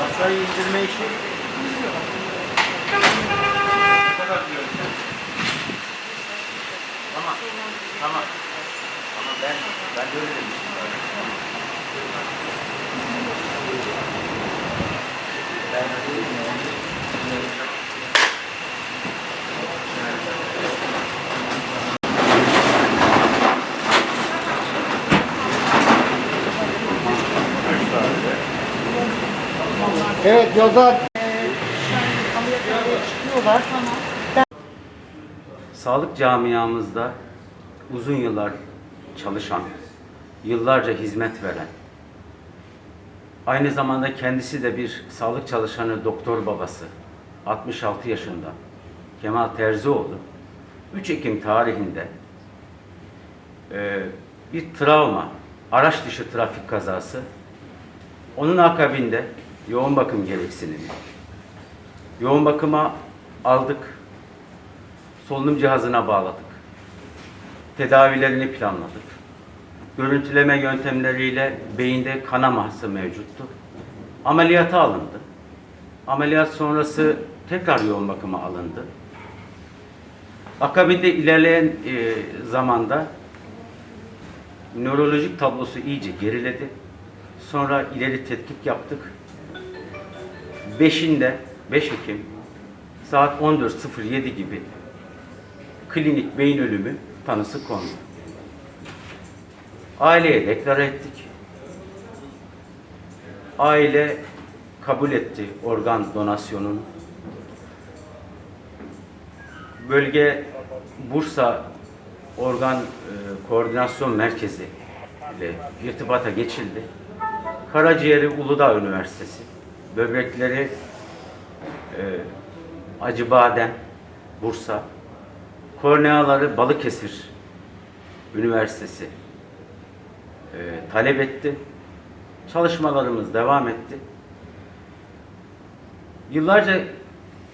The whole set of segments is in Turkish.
Masayı indirme işi. Tamam. Tamam. Tamam ben. Ben Evet yazar. Sağlık camiamızda uzun yıllar çalışan, yıllarca hizmet veren, aynı zamanda kendisi de bir sağlık çalışanı doktor babası, 66 yaşında Kemal Terzioğlu, 3 Ekim tarihinde e, bir travma, araç dışı trafik kazası, onun akabinde yoğun bakım gereksinimi, yoğun bakıma aldık, solunum cihazına bağladık. Tedavilerini planladık. Görüntüleme yöntemleriyle beyinde kanaması mevcuttu. Ameliyata alındı. Ameliyat sonrası tekrar yoğun bakıma alındı. Akabinde ilerleyen e, zamanda nörolojik tablosu iyice geriledi. Sonra ileri tetkik yaptık. 5'inde 5 Ekim saat 14.07 gibi klinik beyin ölümü tanısı kondu. Aileye deklare ettik. Aile kabul etti organ donasyonunu. Bölge Bursa Organ e, Koordinasyon Merkezi ile irtibata geçildi. Karaciğeri Uludağ Üniversitesi, böbrekleri e, Acıbadem, Bursa, korneaları Balıkesir Üniversitesi e, talep etti. Çalışmalarımız devam etti. Yıllarca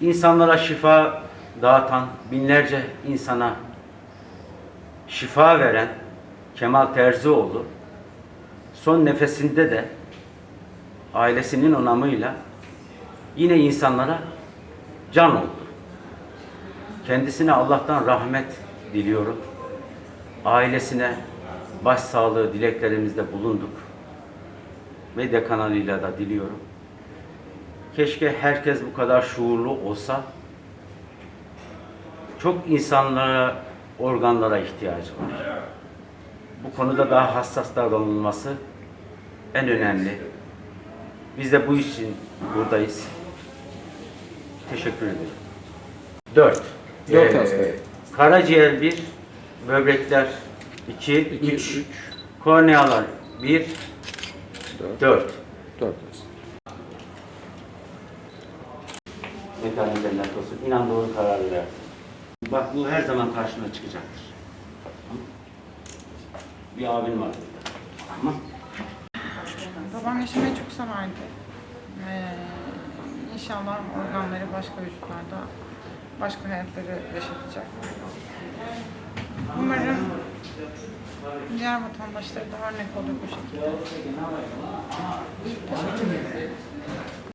insanlara şifa dağıtan, binlerce insana şifa veren Kemal Terzioğlu son nefesinde de ailesinin onamıyla yine insanlara can oldu. Kendisine Allah'tan rahmet diliyorum. Ailesine başsağlığı dileklerimizde bulunduk. Medya kanalıyla da diliyorum. Keşke herkes bu kadar şuurlu olsa. Çok insanlara, organlara ihtiyacı var. Bu konuda daha hassas davranılması en önemli. Biz de bu için buradayız. Teşekkür ederim. Dört. Dört Ee, hasta. Karaciğer bir, böbrekler iki, İki, üç, üç. kornealar bir, Dört. dört. Dört. Mekanın cennet olsun. İnan doğru kararı versin. Bak bu her zaman karşına çıkacaktır. Bir abin var burada. Tamam. Babam yaşamayı çok severdi. Ee, inşallah organları başka vücutlarda başka hayatları yaşatacak. Umarım diğer vatandaşlara da örnek olur bu şekilde. Teşekkür ederim.